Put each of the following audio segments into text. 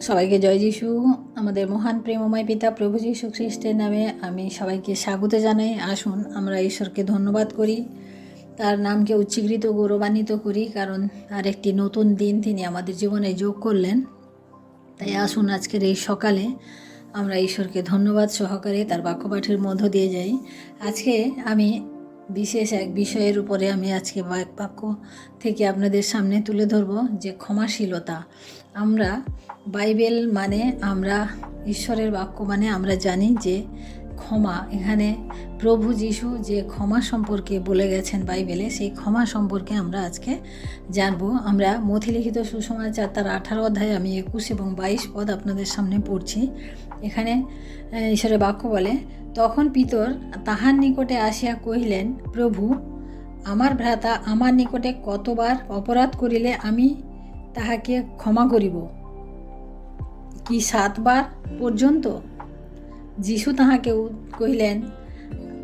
সবাইকে জয় যিশু। আমাদের মহান প্রেমময় পিতা প্রভু যীশু খ্রিস্টের নামে আমি সবাইকে স্বাগত জানাই। আসুন, আমরা ঈশ্বরকে ধন্যবাদ করি। তার নামকে উচ্চীকৃত, গৌরবান্বিত করি, কারণ তার একটি নতুন দিন তিনি আমাদের জীবনে যোগ করলেন। তাই আসুন, আজকের এই সকালে আমরা ঈশ্বরকে ধন্যবাদ সহকারে তার বাক্যপাঠের মধ্য দিয়ে যাই। আজকে আমি বিশেষ এক বিষয়ের উপরে আমি আজকে বাক- বাক্য থেকে আপনাদের সামনে তুলে ধরব, যে ক্ষমাশীলতা। আমরা বাইবেল মানে আমরা ঈশ্বরের বাক্য মানে আমরা জানি যে ক্ষমা। এখানে প্রভু যিশু যে ক্ষমা সম্পর্কে বলে গেছেন বাইবেলে, সেই ক্ষমা সম্পর্কে আমরা আজকে জানব। আমরা মথিলিখিত সুসমাচার তার আঠারো অধ্যায় আমি একুশ এবং বাইশ পদ আপনাদের সামনে পড়ছি। এখানে ঈশ্বরের বাক্য বলে, তখন পিতর তাহার নিকটে আসিয়া কহিলেন, প্রভু, আমার ভ্রাতা আমার নিকটে কতবার অপরাধ করিলে আমি তাহাকে ক্ষমা করিব। কি সাতবার পর্যন্ত? যিশু তাহাকে কহিলেন,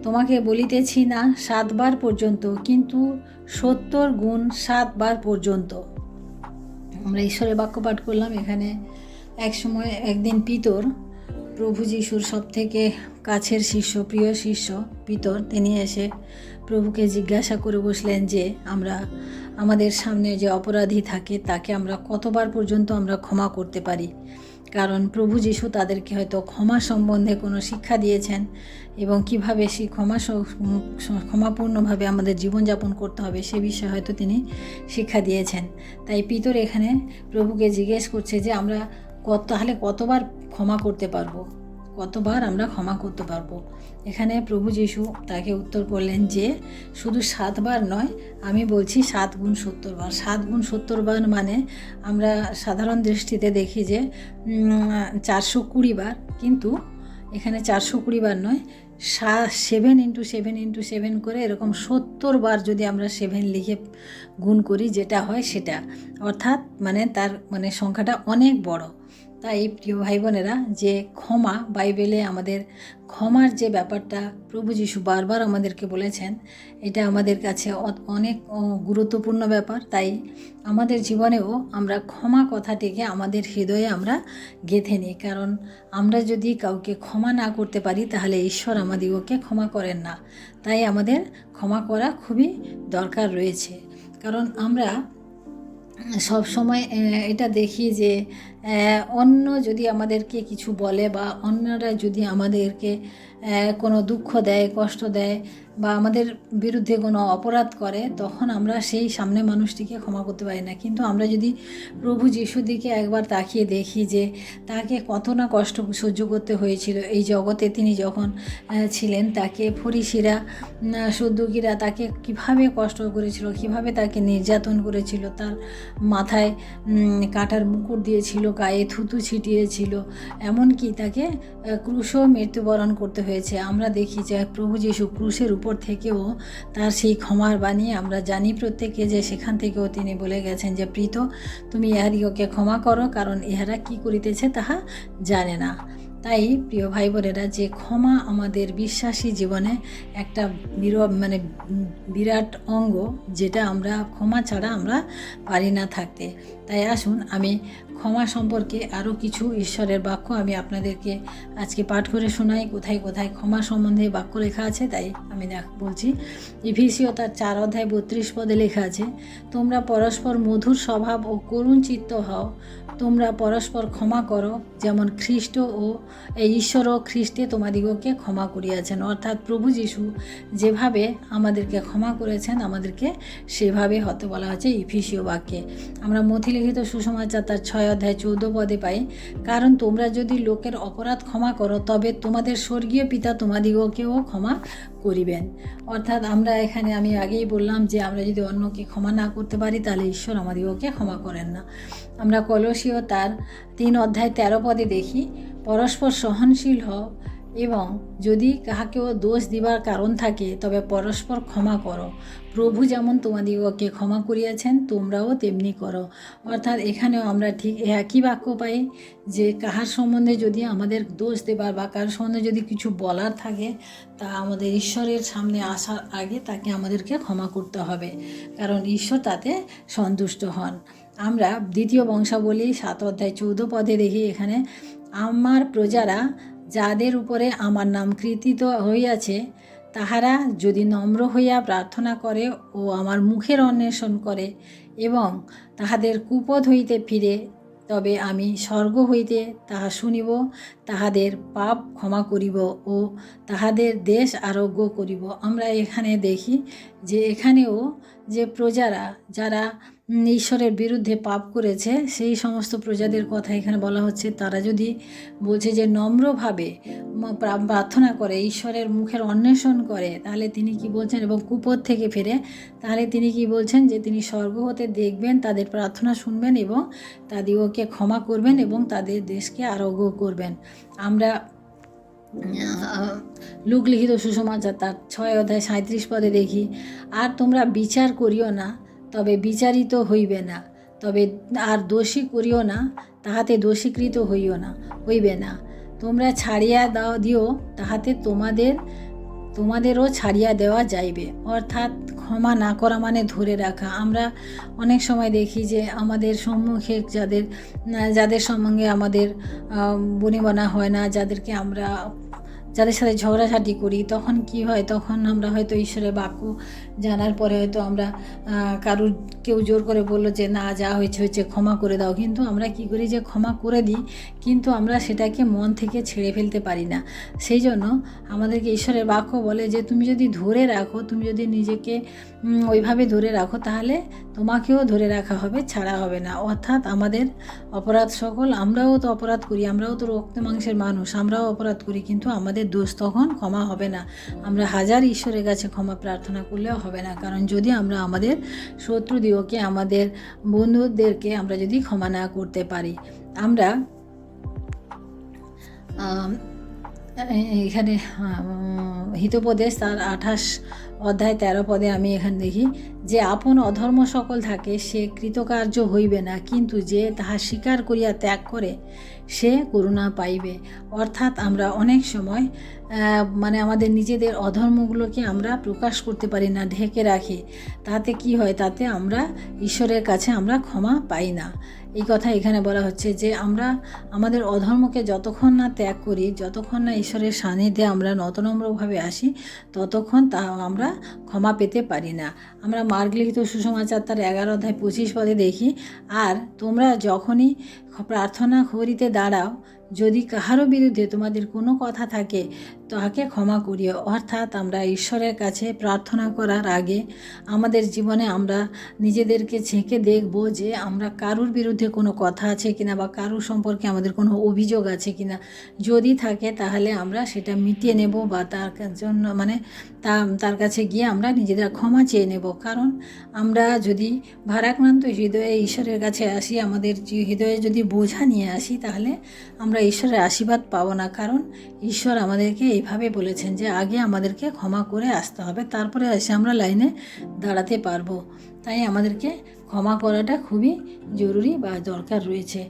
তোমাকে বলিতেছি না সাতবার পর্যন্ত, কিন্তু সত্তর গুণ সাতবার পর্যন্ত। আমরা ঈশ্বরের বাক্য পাঠ করলাম এখানে। এক সময় একদিন পিতর, প্রভু যিশুর সব থেকে কাছের শিষ্য, প্রিয় শিষ্য পিতর, তিনি এসে প্রভুকে জিজ্ঞাসা করে বসলেন যে, আমরা আমাদের সামনে যে অপরাধী থাকে, তাকে আমরা কতবার পর্যন্ত আমরা ক্ষমা করতে পারি? কারণ প্রভু যিশু তাদেরকে হয়তো ক্ষমা সম্বন্ধে কোনো শিক্ষা দিয়েছেন এবং কীভাবে সেই ক্ষমা ক্ষমাপূর্ণভাবে আমাদের জীবনযাপন করতে হবে সে বিষয়ে হয়তো তিনি শিক্ষা দিয়েছেন। তাই পিতর এখানে প্রভুকে জিজ্ঞেস করছে যে আমরা কত, তাহলে কতবার ক্ষমা করতে পারব? কতবার আমরা ক্ষমা করতে পারব? এখানে প্রভু যিশু তাকে উত্তর করলেন যে, শুধু সাতবার নয়, আমি বলছি সাত গুণ সত্তর বার। সাত গুণ সত্তর বার মানে আমরা সাধারণ দৃষ্টিতে দেখি যে চারশো কুড়ি বার। কিন্তু এখানে চারশো কুড়ি বার নয়, সা seven into seven into seven করে এরকম সত্তর বার যদি আমরা সেভেন লিখে গুণ করি, যেটা হয় সেটা। অর্থাৎ মানে তার মানে সংখ্যাটা অনেক বড়। তাই প্রিয় ভাই বোনেরা যে ক্ষমা বাইবেলে আমাদের ক্ষমার যে ব্যাপারটা প্রভু যিশু বারবার আমাদেরকে বলেছেন, এটা আমাদের কাছে অনেক গুরুত্বপূর্ণ ব্যাপার। তাই আমাদের জীবনেও আমরা ক্ষমা কথাটিকে আমাদের হৃদয়ে আমরা গেঁথে নিই। কারণ আমরা যদি কাউকে ক্ষমা না করতে পারি, তাহলে ঈশ্বর আমাদিগকে ক্ষমা করেন না। তাই আমাদের ক্ষমা করা খুবই দরকার রয়েছে। কারণ আমরা সব সময় এটা দেখি যে অন্য যদি আমাদেরকে কিছু বলে বা অন্যরা যদি আমাদেরকে কোনো দুঃখ দেয়, কষ্ট দেয় বা আমাদের বিরুদ্ধে কোনো অপরাধ করে, তখন আমরা সেই সামনে মানুষটিকে ক্ষমা করতে পারি না। কিন্তু আমরা যদি প্রভু যিশুর দিকে একবার তাকিয়ে দেখি যে তাকে কত না কষ্ট সহ্য করতে হয়েছিল, এই জগতে তিনি যখন ছিলেন, তাকে ফরিসিরা সদ্যুকিরা তাকে কীভাবে কষ্ট করেছিল, কীভাবে তাকে নির্যাতন করেছিল, তার মাথায় কাঁটার মুকুট দিয়েছিল, গায়ে থুতু ছিটিয়েছিল, এমনকি তাকে ক্রুশও মৃত্যুবরণ করতে হয়েছে। আমরা দেখি যে প্রভু যিশু ক্রুশের উপর থেকেও তার সেই ক্ষমার বাণী আমরা জানি প্রত্যেকে যে সেখান থেকেও তিনি বলে গেছেন যে, প্রীত, তুমি ইহাদিগকে ক্ষমা করো, কারণ ইহারা কি করিতেছে তাহা জানে না। তাই, প্রিয় ভাই বোনেরা যে ক্ষমা আমাদের বিশ্বাসী জীবনে একটা বিরব মানে বিরাট অঙ্গ, যেটা আমরা ক্ষমা ছাড়া আমরা পারি না থাকতে। তাই আসুন আমি ক্ষমা সম্পর্কে আরও কিছু ঈশ্বরের বাক্য আমি আপনাদেরকে আজকে পাঠ করে শোনাই। কোথায় কোথায় ক্ষমা সম্বন্ধে বাক্য লেখা আছে তাই আমি দেখ, বলছি। ইভিসিও তার চার অধ্যায় বত্রিশ পদে লেখা আছে, তোমরা পরস্পর মধুর স্বভাব ও করুণ চিত্ত হও। তোমরা পরস্পর ক্ষমা করো, যেমন খ্রিস্ট ও এই ঈশ্বর ও খ্রিস্টে তোমাদিগকে ক্ষমা করিয়াছেন। অর্থাৎ প্রভু যিশু যেভাবে আমাদেরকে ক্ষমা করেছেন, আমাদেরকে সেভাবে হতে বলা হচ্ছে ইফিসীয় বাক্যে। আমরা মথিলিখিত সুসমাচার তার ছয় অধ্যায় চৌদ্দ পদে পাই কারণ তোমরা যদি লোকের অপরাধ ক্ষমা করো, তবে তোমাদের স্বর্গীয় পিতা তোমাদিগকেও ক্ষমা করিবেন। অর্থাৎ আমরা এখানে, আমি আগেই বললাম যে আমরা যদি অন্যকে ক্ষমা না করতে পারি, তাহলে ঈশ্বর আমাদিগকে ক্ষমা করেন না। আমরা কলসীয় তার তিন অধ্যায় তেরো পদে দেখি, পরস্পর সহনশীল হও এবং যদি কাহাকেও দোষ দিবার কারণ থাকে, তবে পরস্পর ক্ষমা করো। প্রভু যেমন তোমাদিগকে ক্ষমা করিয়াছেন, তোমরাও তেমনি করো। অর্থাৎ এখানেও আমরা ঠিক একই বাক্য পাই যে, কাহার সম্বন্ধে যদি আমাদের দোষ দেবার বা কার সম্বন্ধে যদি কিছু বলার থাকে, তা আমাদের ঈশ্বরের সামনে আসার আগে তাকে আমাদেরকে ক্ষমা করতে হবে। কারণ ঈশ্বর তাতে সন্তুষ্ট হন। আমরা দ্বিতীয় বংশাবলী সাত অধ্যায় চৌদ্দ পদে দেখি এখানে, আমার প্রজারা যাদের উপরে আমার নাম কৃতিত হইয়াছে, তাহারা যদি নম্র হইয়া প্রার্থনা করে ও আমার মুখের অন্বেষণ করে এবং তাহাদের কুপদ হইতে ফিরে, তবে আমি স্বর্গ হইতে তাহা শুনিব, তাহাদের পাপ ক্ষমা করিব ও তাহাদের দেশ আরোগ্য করিব। আমরা এখানে দেখি যে এখানেও যে প্রজারা, যারা ঈশ্বরের বিরুদ্ধে পাপ করেছে সেই সমস্ত প্রজাদের কথা এখানে বলা হচ্ছে। তারা যদি বলছে যে নম্রভাবে প্রার্থনা করে ঈশ্বরের মুখের অন্বেষণ করে তাহলে তিনি কি বলছেন? এবং কুপদ থেকে ফিরে তাহলে তিনি কি বলছেন? যে তিনি স্বর্গ হতে দেখবেন তাদের প্রার্থনা শুনবেন এবং তাদেরকে ক্ষমা করবেন এবং তাদের দেশকে আরোগ্য করবেন। আমরা আহ, লুক লিখিত সুসমাচার তার ছয় অধ্যায় সাঁত্রিশ পদে দেখি আর তোমরা বিচার করিও না তবে বিচারিত হইবে না। তবে আর দোষী করিও না, তাহাতে দোষীকৃত হইও না, হইবে না। তোমরা ছাড়িয়া দাও, দিও, তাহাতে তোমাদের, তোমাদেরও ছাড়িয়া দেওয়া যাইবে। অর্থাৎ ক্ষমা না করা মানে ধরে রাখা। আমরা অনেক সময় দেখি যে আমাদের সম্মুখে যাদের যাদের সঙ্গে আমাদের বনিবনা হয় না, যাদেরকে আমরা, যাদের সাথে ঝগড়াঝাটি করি, তখন কি হয়? তখন আমরা হয়তো ঈশ্বরের বাক্য জানার পরে হয়তো আমরা কারুর কেউ জোর করে বলল যে, না, যা হয়েছে হয়েছে, ক্ষমা করে দাও। কিন্তু আমরা কি করি যে, ক্ষমা করে দিই, কিন্তু আমরা সেটাকে মন থেকে ছেড়ে ফেলতে পারি না। সেই জন্য আমাদেরকে ঈশ্বরের বাক্য বলে যে, তুমি যদি ধরে রাখো, তুমি যদি নিজেকে ওইভাবে ধরে রাখো, তাহলে তোমাকেও ধরে রাখা হবে, ছাড়া হবে না। অর্থাৎ আমাদের অপরাধ সকল, আমরাও তো অপরাধ করি, আমরাও তো রক্ত মাংসের মানুষ, আমরাও অপরাধ করি, কিন্তু আমাদের দোষ তখন ক্ষমা হবে না। আমরা হাজার ঈশ্বরের কাছে ক্ষমা প্রার্থনা করলেও হবে না। কারণ যদি আমরা আমাদের শত্রুদিওকে আমাদের বন্ধুদেরকে আমরা যদি ক্ষমা না করতে পারি, আমরা এখানে হিতোপদেশ তার আঠাশ অধ্যায় তেরো পদে আমি এখানে দেখি, যে আপন অধর্ম সকল থাকে, সে কৃতকার্য হইবে না, কিন্তু যে তাহা স্বীকার করিয়া ত্যাগ করে, সে করুণা পাইবে। অর্থাৎ আমরা অনেক সময় মানে আমাদের নিজেদের অধর্মগুলোকে আমরা প্রকাশ করতে পারি না, ঢেকে রাখি। তাতে কি হয়? তাতে আমরা ঈশ্বরের কাছে আমরা ক্ষমা পাই না। এই কথা এখানে বলা হচ্ছে যে আমরা আমাদের অধর্মকে যতক্ষণ না ত্যাগ করি, যতক্ষণ না ঈশ্বরের সান্নিধ্যে আমরা নতনম্রভাবে আসি, ততক্ষণ তা আমরা ক্ষমা পেতে পারি না। আমরা মার্গ লিখিত সুসমাচার তার এগারো অধ্যায় পঁচিশ পদে দেখি, আর তোমরা যখনই প্রার্থনা করিতে দাঁড়াও যদি কাহারও বিরুদ্ধে তোমাদের কোনো কথা থাকে তাহাকে ক্ষমা করিও। অর্থাৎ আমরা ঈশ্বরের কাছে প্রার্থনা করার আগে আমাদের জীবনে আমরা নিজেদেরকে ছেঁকে দেখব যে আমরা কারুর বিরুদ্ধে কোনো কথা আছে কিনা বা কারুর সম্পর্কে আমাদের কোনো অভিযোগ আছে কিনা। যদি থাকে তাহলে আমরা সেটা মিটিয়ে নেব বা তার জন্য মানে তা তার কাছে গিয়ে আমরা নিজেদের ক্ষমা চেয়ে নেব। কারণ আমরা যদি ভারাক্রান্ত হৃদয়ে ঈশ্বরের কাছে আসি, আমাদের হৃদয়ে যদি বোঝা নিয়ে আসি, তাহলে আমরা ঈশ্বরের আশীর্বাদ পাবো না। কারণ ঈশ্বর আমাদেরকে এইভাবে বলেছেন যে আগে আমাদেরকে ক্ষমা করে আসতে হবে, তারপরে এসে আমরা লাইনে দাঁড়াতে পারব। তাই আমাদেরকে ক্ষমা করাটা খুবই জরুরি বা দরকার রয়েছে।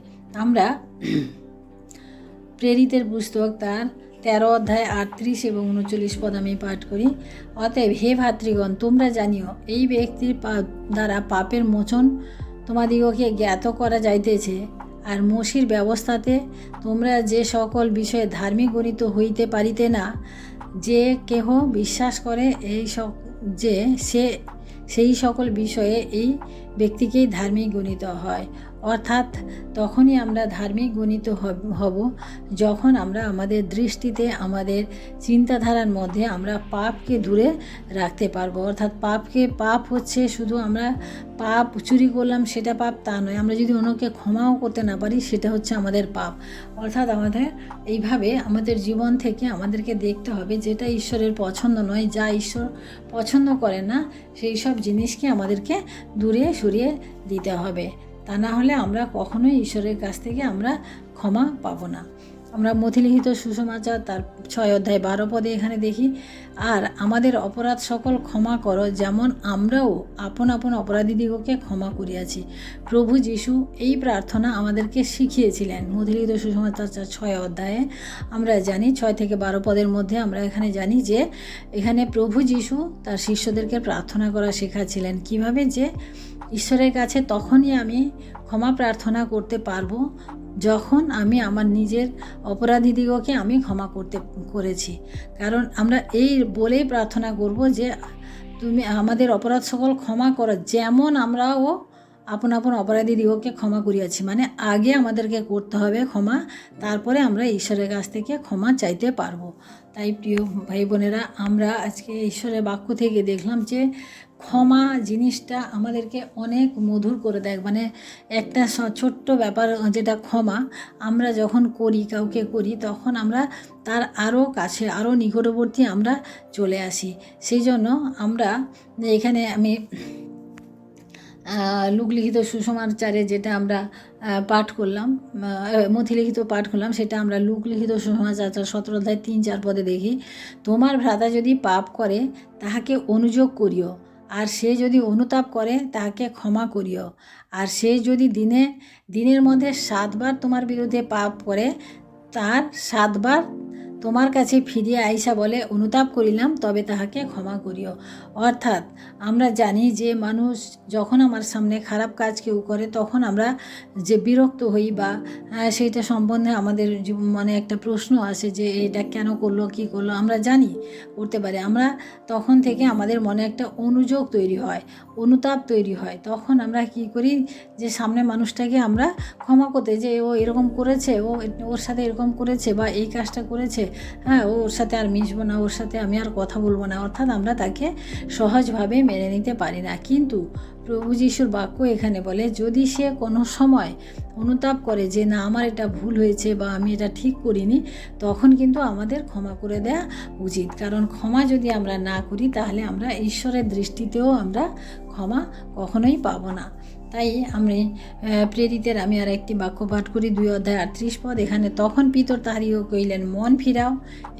আমরা প্রেরিতের পুস্তক তার তেরো অধ্যায় আটত্রিশ এবং উনচল্লিশ পদ আমি পাঠ করি। অতএব, হে ভাতৃগণ, তোমরা জানিও, এই ব্যক্তির দ্বারা পাপের মোচন তোমাদিগকে জ্ঞাত করা যাইতেছে। আর মসির ব্যবস্থাতে তোমরা যে সকল বিষয়ে ধার্মিক গণিত হইতে পারিতে না, যে কেহ বিশ্বাস করে এই যে সে, সেই সকল বিষয়ে এই ব্যক্তিকেই ধার্মিক গণিত হয়। অর্থাৎ তখনই আমরা ধার্মিক গণিত হব- যখন আমরা আমাদের দৃষ্টিতে, আমাদের চিন্তাধারার মধ্যে আমরা পাপকে দূরে রাখতে পারব। অর্থাৎ পাপকে, পাপ হচ্ছে শুধু আমরা পাপ চুরি করলাম, সেটা পাপ তা নয়। আমরা যদি অন্যকে ক্ষমাও করতে না পারি, সেটা হচ্ছে আমাদের পাপ। অর্থাৎ আমাদের এইভাবে আমাদের জীবন থেকে আমাদেরকে দেখতে হবে যেটা ঈশ্বরের পছন্দ নয়, যা ঈশ্বর পছন্দ করে না, সেই সব জিনিসকে আমাদেরকে দূরে সরিয়ে দিতে হবে। তা না হলে আমরা কখনোই ঈশ্বরের কাছ থেকে আমরা ক্ষমা পাব না। আমরা মথিলিখিত সুসমাচার তার ছয় অধ্যায় বারো পদে এখানে দেখি, আর আমাদের অপরাধ সকল ক্ষমা করো, যেমন আমরাও আপন আপন অপরাধীদিগকে ক্ষমা করিয়াছি। প্রভু যিশু এই প্রার্থনা আমাদেরকে শিখিয়েছিলেন। মথিলিখিত সুসমাচার ছয় অধ্যায়ে আমরা জানি, ছয় থেকে বারো পদের মধ্যে আমরা এখানে জানি যে, এখানে প্রভু যিশু তার শিষ্যদেরকে প্রার্থনা করা শেখাচ্ছিলেন। কীভাবে যে ঈশ্বরের কাছে তখনই আমি ক্ষমা প্রার্থনা করতে পারব, যখন আমি আমার নিজের অপরাধীদিগকে আমি ক্ষমা করতে, করেছি। কারণ আমরা এই বলেই প্রার্থনা করব যে, তুমি আমাদের অপরাধ সকল ক্ষমা করো, যেমন আমরাও আপন আপন অপরাধী দিগকে ক্ষমা করিয়াছি। মানে আগে আমাদেরকে করতে হবে ক্ষমা, তারপরে আমরা ঈশ্বরের কাছ থেকে ক্ষমা চাইতে পারব। তাই প্রিয় ভাই বোনেরা, আমরা আজকে ঈশ্বরের বাক্য থেকে দেখলাম যে ক্ষমা জিনিসটা আমাদেরকে অনেক মধুর করে দেয়। মানে একটা ছোট্ট ব্যাপার যেটা ক্ষমা, আমরা যখন করি, কাউকে করি, তখন আমরা তার আরও কাছে আরও নিকটবর্তী আমরা চলে আসি। সেই জন্য আমরা এখানে আমি লোকলিখিত সুসমাচারে যেটা আমরা পাঠ করলাম মথিলিখিত পাঠ করলাম, সেটা আমরা লোকলিখিত সুসমাচার সতেরো অধ্যায় তিন চার পদে দেখি। তোমার ভ্রাতা যদি পাপ করে, তাহাকে অনুযোগ করিও। আর সে যদি অনুতাপ করে, তাকে ক্ষমা করিও। আর সে যদি দিনে, দিনের মধ্যে সাতবার তোমার বিরুদ্ধে পাপ করে, তার সাতবার তোমার কাছে ফিরিয়া আইসা বলে, অনুতাপ করিলাম, তবে তাহাকে ক্ষমা করিও। অর্থাৎ, আমরা জানি যে মানুষ যখন আমার সামনে খারাপ কাজ কেউ করে, তখন আমরা যে বিরক্ত হই বা সেইটা সম্বন্ধে আমাদের মনে একটা প্রশ্ন আসে যে, এটা কেন করল, কি করল? আমরা জানি, করতে পারি। আমরা তখন থেকে আমাদের মনে একটা অনুযোগ তৈরি হয়, অনুতাপ তৈরি হয়। তখন আমরা কি করি যে, সামনে মানুষটাকে আমরা ক্ষমা করতে, যে, ও এরকম করেছে, ও ওর সাথে এরকম করেছে বা এই কাজটা করেছে হ্যাঁ ওর সাথে আর মিশবো না, ওর সাথে আমি আর কথা বলব না, অর্থাৎ আমরা তাকে সহজভাবে মেনে নিতে পারি না। কিন্তু প্রভু যিশুর বাক্য এখানে বলে, যদি সে কোনো সময় অনুতাপ করে যে না, আমার এটা ভুল হয়েছে বা আমি এটা ঠিক করিনি, তখন কিন্তু আমাদের ক্ষমা করে দেয়া উচিত। কারণ ক্ষমা যদি আমরা না করি, তাহলে আমরা ঈশ্বরের দৃষ্টিতেও আমরা ক্ষমা কখনোই পাব না। তাই আমি প্রেরিতের আমি আর একটি বাক্য পাঠ করি, দুই অধ্যায় আটত্রিশ পদ। এখানে, তখন পিতর তাহারিও কইলেন মন ফিরাও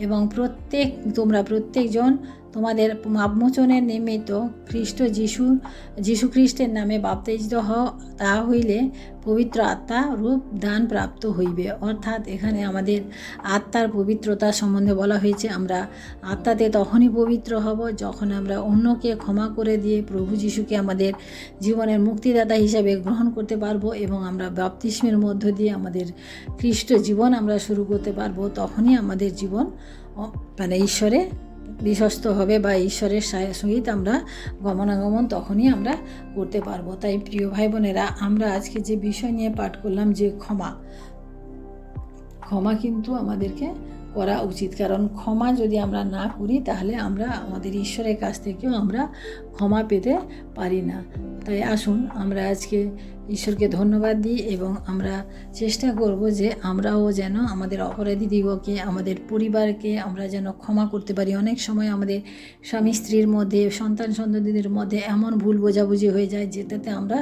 এবং প্রত্যেক, তোমরা প্রত্যেকজন তোমাদের পাপমোচনের নিমিত্ত খ্রিস্ট যিশু যিশু খ্রিস্টের নামে বাপ্তাইজিত হও তা হইলে পবিত্র আত্মা রূপ দান প্রাপ্ত হইবে। অর্থাৎ এখানে আমাদের আত্মার পবিত্রতা সম্বন্ধে বলা হয়েছে, আমরা আত্মাতে তখনই পবিত্র হব যখন আমরা অন্যকে ক্ষমা করে দিয়ে প্রভু যিশুকে আমাদের জীবনের মুক্তিদাতা হিসাবে গ্রহণ করতে পারব এবং আমরা বাপতিস্মের মধ্য দিয়ে আমাদের খ্রিস্ট জীবন আমরা শুরু করতে পারব। তখনই আমাদের জীবন মানে ঈশ্বরে বিশ্বস্ত হবে বা ঈশ্বরের সহিত আমরা গমনাগমন তখনই আমরা করতে পারব। তাই প্রিয় ভাই বোনেরা আমরা আজকে যে বিষয় নিয়ে পাঠ করলাম যে ক্ষমা ক্ষমা কিন্তু আমাদেরকে করা উচিত। কারণ ক্ষমা যদি আমরা না করি, তাহলে আমরা আমাদের ঈশ্বরের কাছ থেকেও আমরা ক্ষমা পেতে পারি না। তাই আসুন, আমরা আজকে ঈশ্বরকে ধন্যবাদ দিই এবং আমরা চেষ্টা করব যে আমরাও যেন আমাদের অপরাধী দিগকে, আমাদের পরিবারকে আমরা যেন ক্ষমা করতে পারি। অনেক সময় আমাদের স্বামী স্ত্রীর মধ্যে সন্তান সন্ততিদের মধ্যে এমন ভুল বোঝাবুঝি হয়ে যায়, যেটাতে আমরা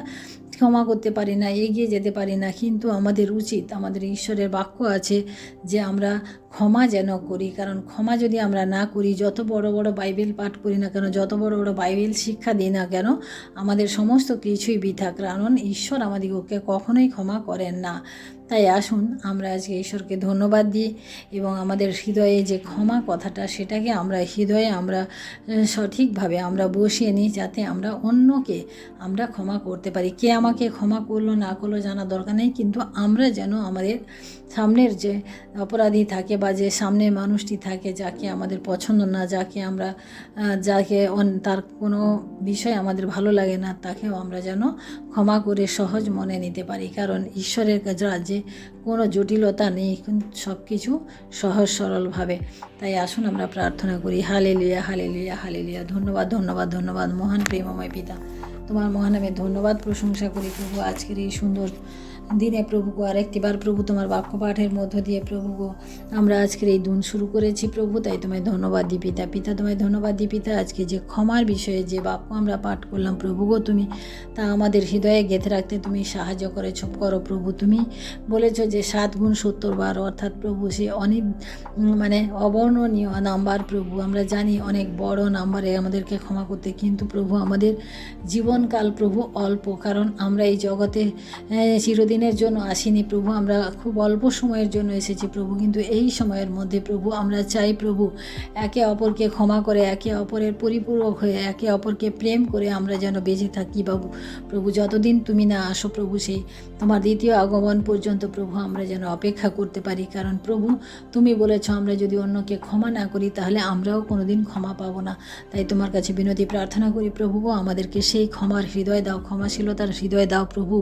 ক্ষমা করতে পারি না, এগিয়ে যেতে পারি না। কিন্তু আমাদের উচিত, আমাদের ঈশ্বরের বাক্য আছে যে আমরা ক্ষমা যেন করি। কারণ ক্ষমা যদি আমরা না করি, যত বড় বড় বাইবেল পাঠ করি না কেন, যত বড় বড় বাইবেল শিক্ষা দিই না কেন, আমাদের সমস্ত কিছুই বৃথা। কারণ ঈশ্বর আমাদিগকে কখনোই ক্ষমা করেন না। তাই আসুন আমরা আজকে ঈশ্বরকে ধন্যবাদ দিই এবং আমাদের হৃদয়ে যে ক্ষমা কথাটা সেটাকে আমরা হৃদয়ে আমরা সঠিকভাবে আমরা বসিয়ে নিই যাতে আমরা অন্যকে আমরা ক্ষমা করতে পারি। কে আমাকে ক্ষমা করল না করল জানা দরকার নেই, কিন্তু আমরা যেন আমাদের সামনের যে অপরাধী থাকে বা যে সামনের মানুষটি থাকে যাকে আমাদের পছন্দ না, যাকে আমরা যাকে তার কোনো বিষয় আমাদের ভালো লাগে না, তাকেও আমরা যেন ক্ষমা করে সহজ মনে নিতে পারি। কারণ ঈশ্বরের কাছে রাজ্যে কোনো জটিলতা নেই সব কিছু সহজ সরলভাবে। তাই আসুন আমরা প্রার্থনা করি হালে লিয়া হালে লিয়া হালে লিয়া ধন্যবাদ ধন্যবাদ ধন্যবাদ, মহান প্রেমময় পিতা। তোমার মহানামে ধন্যবাদ, প্রশংসা করি প্রভু। আজকের এই সুন্দর দিনে প্রভুকে আরেকটিবার প্রভু তোমার বাক্য পাঠের মধ্য দিয়ে প্রভু গো, আমরা আজকের এই দিন শুরু করেছি প্রভু, তাই তোমায় ধন্যবাদ দিই পিতা। পিতা, তোমায় ধন্যবাদ দিই পিতা, আজকে যে ক্ষমার বিষয়ে যে বাক্য আমরা পাঠ করলাম, প্রভু গো, তুমি তা আমাদের হৃদয়ে গেঁথে রাখতে তুমি সাহায্য করেছ। করো প্রভু, তুমি বলেছ যে সাত গুণ সত্তর বার, অর্থাৎ প্রভু, সে অনেক মানে অবর্ণনীয় নাম্বার প্রভু। আমরা জানি অনেক বড় নাম্বারে আমাদেরকে ক্ষমা করতে, কিন্তু প্রভু আমাদের জীবনকাল প্রভু অল্প, কারণ আমরা এই জগতে চিরদিন চিরদিনের জন্য আসিনি প্রভু, আমরা খুব অল্প সময়ের জন্য এসেছি প্রভু, কিন্তু এই সময়ের মধ্যে প্রভু, আমরা চাই প্রভু, একে অপরকে ক্ষমা করে, একে অপরের পরিপূরক হয়ে, একে অপরকে প্রেম করে আমরা যেন বেঁচে থাকি বাবু। প্রভু, যতদিন তুমি না আসো প্রভু, সেই তোমার দ্বিতীয় আগমন পর্যন্ত প্রভু, আমরা যেন অপেক্ষা করতে পারি। কারণ প্রভু, তুমি বলেছ আমরা যদি অন্যকে ক্ষমা না করি, তাহলে আমরাও কোনোদিন ক্ষমা পাবো না। তাই তোমার কাছে বিনতি, প্রার্থনা করি প্রভু, আমাদেরকে সেই ক্ষমার হৃদয় দাও, ক্ষমাশীলতার হৃদয় দাও প্রভু,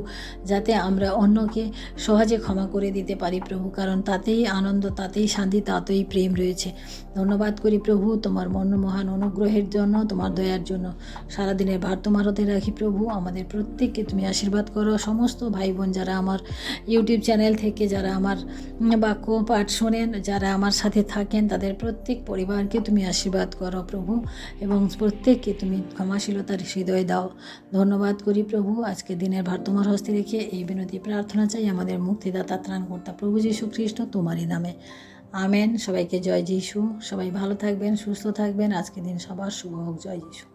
যাতে আমরা অন্যকে সহজে ক্ষমা করে দিতে পারি প্রভু, কারণ তাতেই আনন্দ, তাতেই শান্তি, তাতেই প্রেম রয়েছে। ধন্যবাদ করি প্রভু, তোমার মহান অনুগ্রহের জন্য, তোমার দয়ার জন্য। সারাদিনের ভার তোমার হাতে রাখি প্রভু, আমাদের প্রত্যেককে তুমি আশীর্বাদ করো। সমস্ত ভাই বোন যারা আমার ইউটিউব চ্যানেল থেকে, যারা আমার বাক্য পাঠ শোনেন, যারা আমার সাথে থাকেন, তাদের প্রত্যেক পরিবারকে তুমি আশীর্বাদ করো প্রভু, এবং প্রত্যেককে তুমি ক্ষমাশীলতার হৃদয় দাও। ধন্যবাদ করি প্রভু আজকে দিনের ভার তোমার হস্তে রেখে এই বিনতি প্রার্থনা চাই আমাদের মুক্তিদাতা, ত্রাণকর্তা প্রভু যীশু খ্রিস্ট তোমারই নামে। আমেন। সবাইকে জয় যীশু। সবাই ভালো থাকবেন, সুস্থ থাকবেন। আজকের দিন সবার শুভ হোক। জয় যিশু।